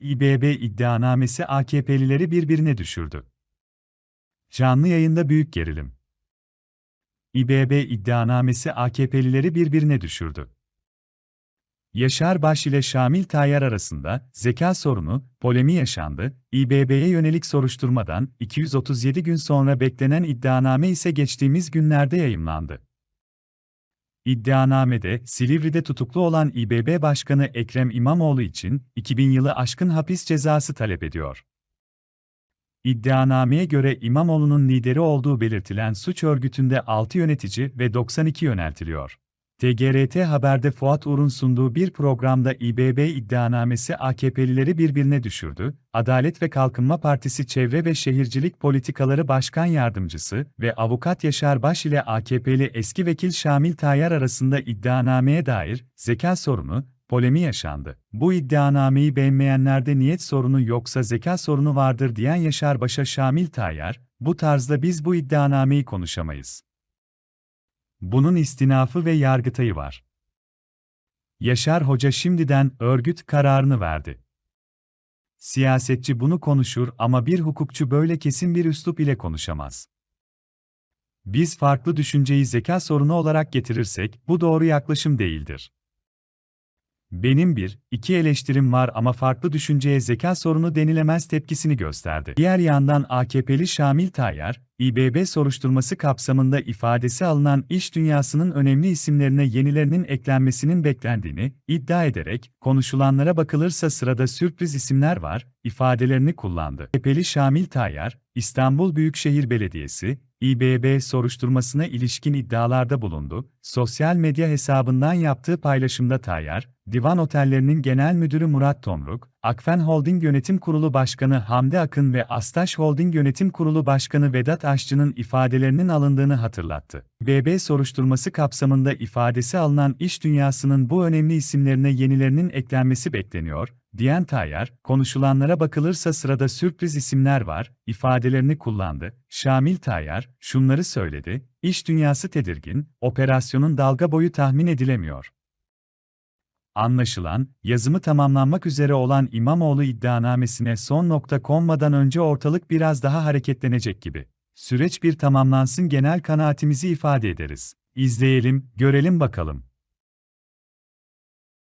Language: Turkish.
İBB iddianamesi AKP'lileri birbirine düşürdü. Canlı yayında büyük gerilim. İBB iddianamesi AKP'lileri birbirine düşürdü. Yaşar Baş ile Şamil Tayyar arasında zeka sorunu, polemi yaşandı. İBB'ye yönelik soruşturmadan 237 gün sonra beklenen iddianame ise geçtiğimiz günlerde yayımlandı. İddianamede Silivri'de tutuklu olan İBB Başkanı Ekrem İmamoğlu için 2000 yılı aşkın hapis cezası talep ediyor. İddianameye göre İmamoğlu'nun lideri olduğu belirtilen suç örgütünde 6 yönetici ve 92 yöneltiliyor. TGRT Haber'de Fuat Uğur'un sunduğu bir programda İBB iddianamesi AKP'lileri birbirine düşürdü. Adalet ve Kalkınma Partisi Çevre ve Şehircilik Politikaları Başkan Yardımcısı ve Avukat Yaşar Baş ile AKP'li eski vekil Şamil Tayyar arasında iddianameye dair zeka sorunu, polemi yaşandı. Bu iddianameyi beğenmeyenlerde niyet sorunu yoksa zeka sorunu vardır diyen Yaşar Baş'a Şamil Tayyar, bu tarzda biz bu iddianameyi konuşamayız. Bunun istinafı ve yargıtayı var. Yaşar Hoca şimdiden örgüt kararını verdi. Siyasetçi bunu konuşur ama bir hukukçu böyle kesin bir üslup ile konuşamaz. Biz farklı düşünceyi zeka sorunu olarak getirirsek bu doğru yaklaşım değildir. Benim bir, iki eleştirim var ama farklı düşünceye zeka sorunu denilemez tepkisini gösterdi. Diğer yandan AKP'li Şamil Tayyar, İBB soruşturması kapsamında ifadesi alınan iş dünyasının önemli isimlerine yenilerinin eklenmesinin beklendiğini iddia ederek, konuşulanlara bakılırsa sırada sürpriz isimler var, ifadelerini kullandı. AKP'li Şamil Tayyar, İstanbul Büyükşehir Belediyesi, İBB soruşturmasına ilişkin iddialarda bulundu. Sosyal medya hesabından yaptığı paylaşımda Tayyar, Divan Otellerinin Genel Müdürü Murat Tomruk, Akfen Holding Yönetim Kurulu Başkanı Hamdi Akın ve Astaş Holding Yönetim Kurulu Başkanı Vedat Aşçı'nın ifadelerinin alındığını hatırlattı. BB soruşturması kapsamında ifadesi alınan iş dünyasının bu önemli isimlerine yenilerinin eklenmesi bekleniyor, diyen Tayyar, konuşulanlara bakılırsa sırada sürpriz isimler var, ifadelerini kullandı. Şamil Tayyar, şunları söyledi, iş dünyası tedirgin, operasyonun dalga boyu tahmin edilemiyor. Anlaşılan, yazımı tamamlanmak üzere olan İmamoğlu iddianamesine son nokta konmadan önce ortalık biraz daha hareketlenecek gibi. Süreç bir tamamlansın genel kanaatimizi ifade ederiz. İzleyelim, görelim bakalım.